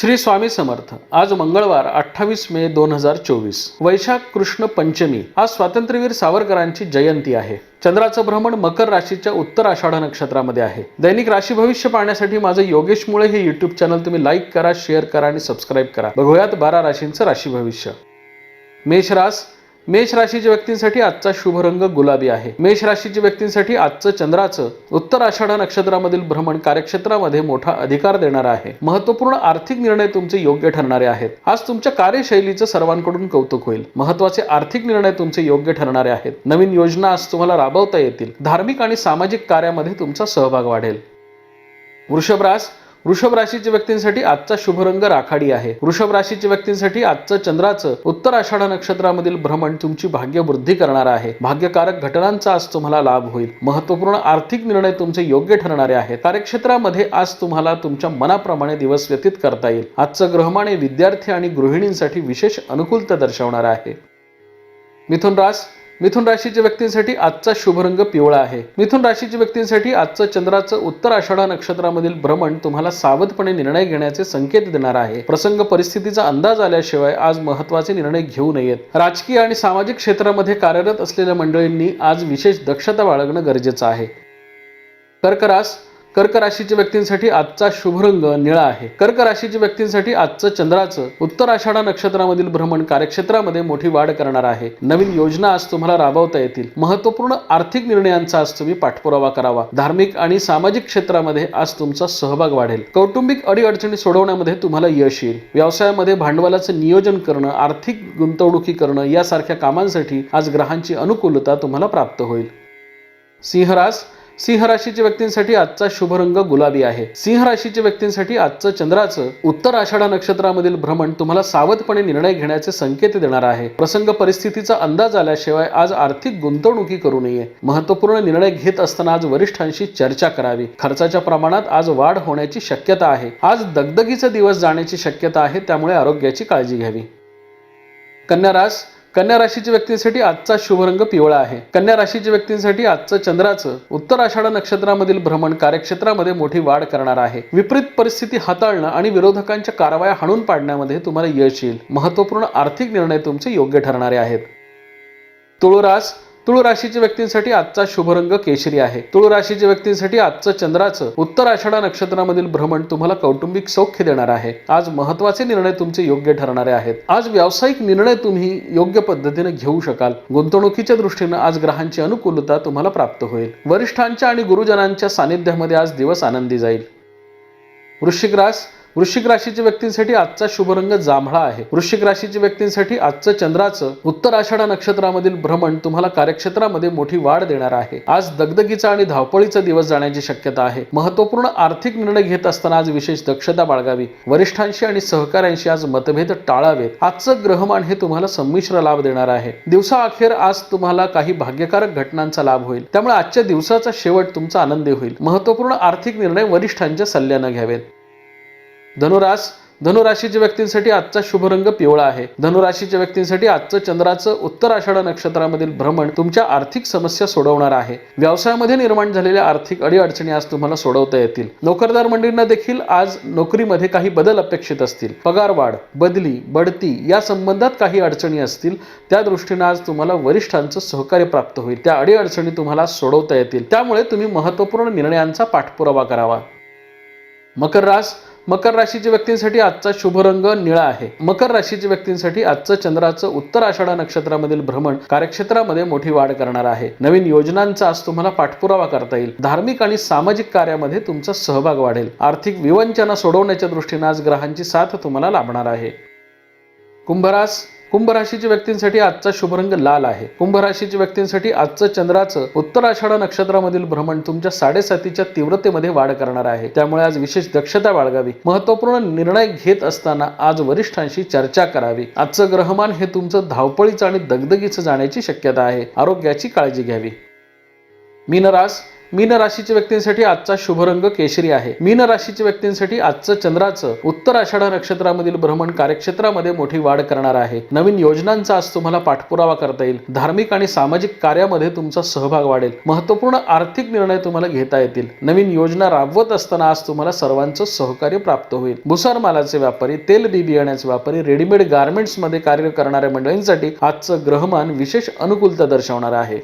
श्री स्वामी समर्थ. आज मंगळवार अठ्ठावीस मे दोन हजार चोवीस. वैशाख कृष्ण पंचमी आज स्वातंत्र्यवीर सावरकरांची जयंती आहे. चंद्राचं भ्रमण मकर राशीच्या उत्तर आषाढ नक्षत्रामध्ये आहे. दैनिक राशी भविष्य पाहण्यासाठी माझं योगेश मुळे हे युट्यूब चॅनल तुम्ही लाईक करा शेअर करा आणि सबस्क्राईब करा. बघूयात बारा राशींचं राशी भविष्य. मेष रास मेष राशीच्या व्यक्तींसाठी आजचा शुभ रंग गुलाबी आहे. मेष राशीच्या व्यक्तींसाठी आजचं चंद्राचं उत्तर आषाढ नक्षत्रामधील भ्रमण कार्यक्षेत्रामध्ये मोठा अधिकार देणार आहे. महत्त्वपूर्ण आर्थिक निर्णय तुमचे योग्य ठरणारे आहेत. आज तुमच्या कार्यशैलीचं सर्वांकडून कौतुक होईल. महत्त्वाचे आर्थिक निर्णय तुमचे योग्य ठरणारे आहेत. नवीन योजना आज तुम्हाला राबवता येतील. धार्मिक आणि सामाजिक कार्यामध्ये तुमचा सहभाग वाढेल. वृषभ वृषभ राशीच्या व्यक्तींसाठी आजचा शुभ रंग राखाडी आहे. वृषभ राशीच्या व्यक्तींसाठी आजचं चंद्राचं उत्तर आषाढ नक्षत्रामधील भ्रमण तुमची भाग्यवृद्धी करणार आहे. भाग्यकारक घटनांचा आज तुम्हाला लाभ होईल. महत्त्वपूर्ण आर्थिक निर्णय तुमचे योग्य ठरणारे आहेत कार्यक्षेत्रामध्ये आज तुम्हाला तुमच्या मनाप्रमाणे दिवस व्यतीत करता येईल. आजचं ग्रहमाने विद्यार्थी आणि गृहिणींसाठी विशेष अनुकूलता दर्शवणार आहे. मिथुन रास मिथुन राशीच्या व्यक्तींसाठी आजचा शुभ रंग पिवळा आहे. मिथुन राशीच्या व्यक्तींसाठी आजचं चंद्राचं उत्तर आषाढा नक्षत्रामधील भ्रमण तुम्हाला सावधपणे निर्णय घेण्याचे संकेत देणार आहे. प्रसंग परिस्थितीचा अंदाज आल्याशिवाय आज महत्त्वाचे निर्णय घेऊ नयेत. राजकीय आणि सामाजिक क्षेत्रामध्ये कार्यरत असलेल्या मंडळींनी आज विशेष दक्षता बाळगणं गरजेचं आहे. कर्करास कर्क राशीच्या व्यक्तींसाठी आजचा शुभ रंग निळा आहे. कर्क राशीच्या व्यक्तींसाठी आजचं चंद्राचं उत्तर आषाढा नक्षत्रामधील भ्रमण कार्यक्षेत्रामध्ये मोठी वाढ करणार आहे. नवीन योजना आज तुम्हाला राबवता येतील. महत्त्वपूर्ण आर्थिक निर्णयांचा आज तुम्ही पाठपुरावा करावा. धार्मिक आणि सामाजिक क्षेत्रामध्ये आज तुमचा सहभाग वाढेल. कौटुंबिक अडीअडचणी सोडवण्यामध्ये तुम्हाला यश येईल. व्यवसायामध्ये भांडवलाचं नियोजन करणं आर्थिक गुंतवणुकी करणं यासारख्या कामांसाठी आज ग्रहांची अनुकूलता तुम्हाला प्राप्त होईल. सिंहरास सिंह राशीच्या व्यक्तींसाठी आजचा शुभ रंग गुलाबी आहे. सिंह राशीच्या व्यक्तींसाठी आजचं चंद्राचं उत्तर आषाढा नक्षत्रामधील भ्रमण तुम्हाला सावधपणे निर्णय घेण्याचे संकेत देणार आहे. प्रसंग परिस्थितीचा अंदाज आल्याशिवाय आज आर्थिक गुंतवणुकी करू नये. महत्त्वपूर्ण निर्णय घेत असताना आज वरिष्ठांशी चर्चा करावी. खर्चाच्या प्रमाणात आज वाढ होण्याची शक्यता आहे. आज दगदगीचा दिवस जाण्याची शक्यता आहे त्यामुळे आरोग्याची काळजी घ्यावी. कन्या रास कन्या राशीच्या व्यक्तींसाठी आजचा शुभ रंग पिवळा आहे. कन्या राशीच्या व्यक्तींसाठी आजचं चंद्राचं उत्तर आषाढ नक्षत्रामधील भ्रमण कार्यक्षेत्रामध्ये मोठी वाढ करणार आहे. विपरीत परिस्थिती हाताळणं आणि विरोधकांच्या कारवाया हाणून पाडण्यामध्ये तुम्हाला यश येईल. महत्त्वपूर्ण आर्थिक निर्णय तुमचे योग्य ठरणारे आहेत. तुळुरास तुळराशीच्या व्यक्तींसाठी आजचा शुभरंग केशरी आहे. तुळराशीच्या व्यक्तींसाठी आजचं चंद्राचं उत्तर आषाढा नक्षत्रामधील भ्रमण तुम्हाला कौटुंबिक सौख्य देणार आहे. आज महत्त्वाचे निर्णय तुमचे योग्य ठरणारे आहेत. आज व्यावसायिक निर्णय तुम्ही योग्य पद्धतीने घेऊ शकाल. गुंतवणुकीच्या दृष्टीनं आज ग्रहांची अनुकूलता तुम्हाला प्राप्त होईल. वरिष्ठांच्या आणि गुरुजनांच्या सानिध्यामध्ये आज दिवस आनंदी जाईल. वृश्चिक रास वृश्चिक राशीच्या व्यक्तींसाठी आजचा शुभ रंग जांभळा आहे. वृश्चिक राशीच्या व्यक्तींसाठी आजचं चंद्राचं उत्तर आषाढा नक्षत्रामधील भ्रमण तुम्हाला कार्यक्षेत्रामध्ये मोठी वाढ देणार आहे. आज दगदगीचा आणि धावपळीचा दिवस जाण्याची शक्यता आहे. महत्त्वपूर्ण आर्थिक निर्णय घेत असताना आज विशेष दक्षता बाळगावी. वरिष्ठांशी आणि सहकाऱ्यांशी आज मतभेद टाळावेत. आजचं ग्रहमान हे तुम्हाला संमिश्र लाभ देणार आहे. दिवसाअखेर आज तुम्हाला काही भाग्यकारक घटनांचा लाभ होईल. त्यामुळे आजच्या दिवसाचा शेवट तुमचा आनंदी होईल. महत्त्वपूर्ण आर्थिक निर्णय वरिष्ठांच्या सल्ल्यानं घ्यावेत. धनुरास धनुराशीच्या व्यक्तींसाठी आजचा शुभ रंग पिवळा आहे. धनुराशीच्या व्यक्तींसाठी आजचं चंद्राचं उत्तर आषाढ नक्षत्रामधील भ्रमण तुमच्या आर्थिक समस्या सोडवणार आहे. व्यवसायामध्ये निर्माण झालेल्या आर्थिक अडीअडचणी आज तुम्हाला सोडवता येतील. नोकरदार मंडळींना देखील आज नोकरीमध्ये काही बदल अपेक्षित असतील. पगार वाढ बदली बढती या संबंधात काही अडचणी असतील. त्या दृष्टीनं आज तुम्हाला वरिष्ठांचं सहकार्य प्राप्त होईल. त्या अडीअडचणी तुम्हाला सोडवता येतील. त्यामुळे तुम्ही महत्त्वपूर्ण निर्णयांचा पाठपुरावा करावा. मकर रास मकर राशीच्या व्यक्तींसाठी आजचा शुभ रंग निळा आहे. मकर राशीच्या व्यक्तींसाठी आजचं चंद्राचं उत्तर आषाढा नक्षत्रामधील भ्रमण कार्यक्षेत्रामध्ये मोठी वाढ करणार आहे. नवीन योजनांचा आज तुम्हाला पाठपुरावा करता येईल. धार्मिक आणि सामाजिक कार्यामध्ये तुमचा सहभाग वाढेल. आर्थिक विवंचना सोडवण्याच्या दृष्टीने आज ग्रहांची साथ तुम्हाला लाभणार आहे. कुंभरास कुंभ राशीच्या व्यक्तींसाठी आजचा शुभरंग लाल आहे. कुंभ राशीच्या व्यक्तींसाठी आजचं चंद्राचं उत्तर आषाढा नक्षत्रामधील भ्रमण तुमच्या साडेसातीच्या तीव्रतेमध्ये वाढ करणार आहे. त्यामुळे आज विशेष दक्षता बाळगावी. महत्त्वपूर्ण निर्णय घेत असताना आज वरिष्ठांशी चर्चा करावी. आजचं ग्रहमान हे तुमचं धावपळीचं आणि दगदगीचं जाण्याची शक्यता आहे. आरोग्याची काळजी घ्यावी. मीनरास मीन राशीच्या व्यक्तींसाठी आजचा शुभ रंग केशरी आहे. मीन राशीच्या व्यक्तींसाठी आजचं चंद्राचं उत्तर आषाढ नक्षत्रामधील भ्रमण कार्यक्षेत्रामध्ये मोठी वाढ करणार आहे. नवीन योजनांचा आज तुम्हाला पाठपुरावा करता येईल. धार्मिक आणि सामाजिक कार्यामध्ये तुमचा सहभाग वाढेल. महत्त्वपूर्ण आर्थिक निर्णय तुम्हाला घेता येतील. नवीन योजना राबवत असताना आज तुम्हाला सर्वांचं सहकार्य प्राप्त होईल. भुसार मालाचे व्यापारी तेल बी बियाण्याचे व्यापारी रेडीमेड गार्मेंट्समध्ये कार्य करणाऱ्या मंडळींसाठी आजचं ग्रहमान विशेष अनुकूलता दर्शवणार आहे.